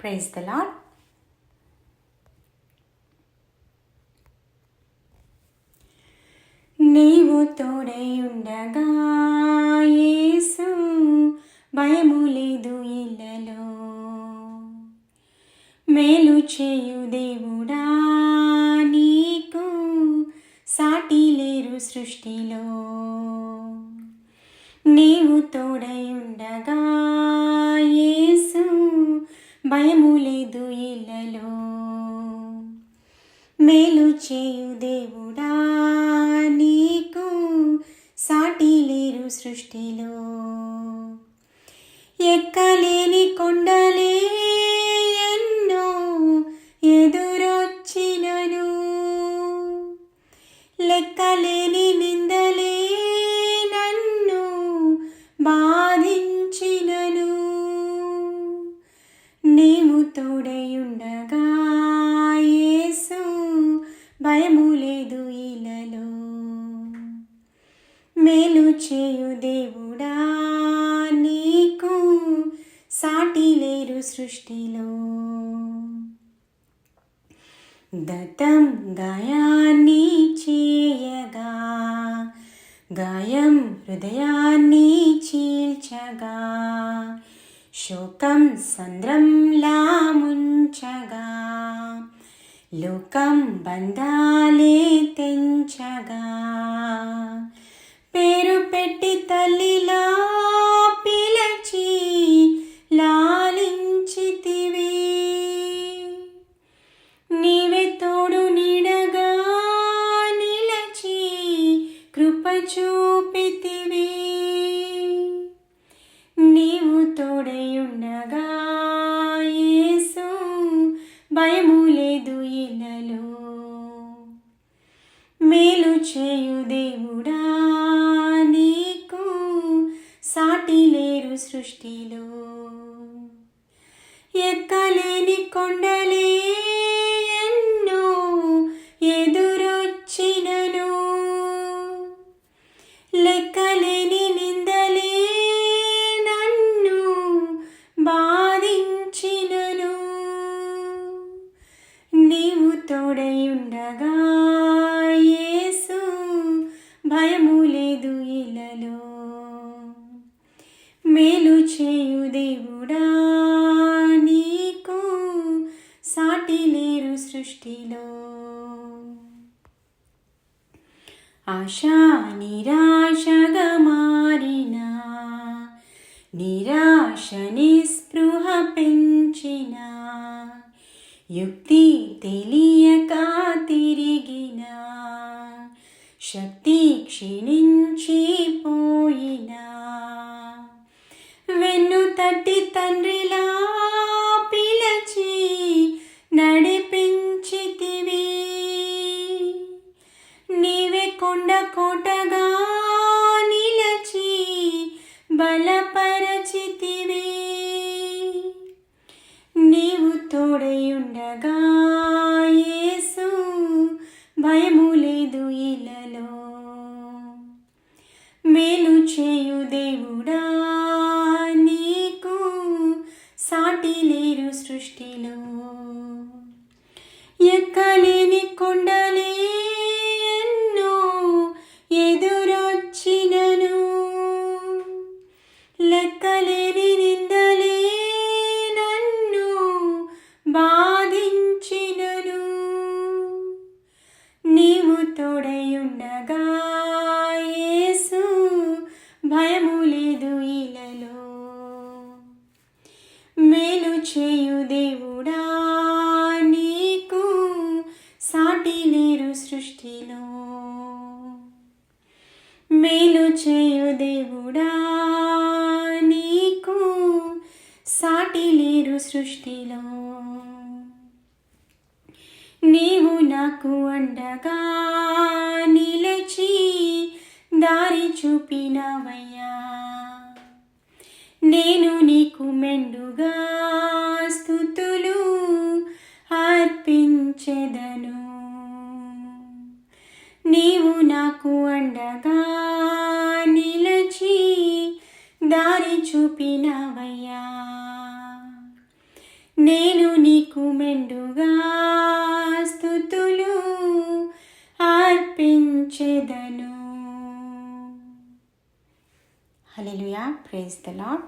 Praise the lord నీవు తోడై ఉండగా యేసు భయము లేదు ఇళ్ళలో. మేలు చేయు దేవుడా నీకు సాటి లేరు సృష్టిలో. నీవు తోడై ఉండగా భయము లేదు ఇళ్ళలో. మేలు చేయు దేవుడా నీకు సాటి లేరు సృష్టిలో. ఎక్కలేని కొండలే ఎన్నో ఎదురో భయము లేదు ఇలలో. మేలు చేయు దేవుడా నీకు సాటి లేరు సృష్టిలో. గతం గాయాన్ని చేయగా గాయం హృదయాన్ని చీల్చగా శోకం సంద్రంలా ముంచగా. లోకం బంధాలే తెంచగా. పేరు పెట్టి తల్లిలా చేయు దేవుడా నీకు సాటి లేరు సృష్టిలో. సాటి లేరు సృష్టిలో. ఆశా నిరాశగా మారిన నిరాశ నిస్పృహ పెంచిన యుక్తి తెలియక తిరిగిన శక్తి క్షీణించిపోయినా. వెన్ను తట్టి తండ్రి భయము లేదు ఇలలో. మేలు చేయు దేవుడా నీకు సాటి లేరు సృష్టిలో. ఎక్కలేని కొండలే చేయు దేవుడా నీకు సాటి లేరు సృష్టిలో. మేలు చేయు దేవుడా నీకు సాటి లేరు సృష్టిలో. నీవు నాకు అండగా నిలచి దారి చూపినవయ్యా. నేను నీకు చూపినవయ్యా నేను నీకు మెండుగా స్థుతులు అర్పించెదను. హల్లెలూయా. Praise the Lord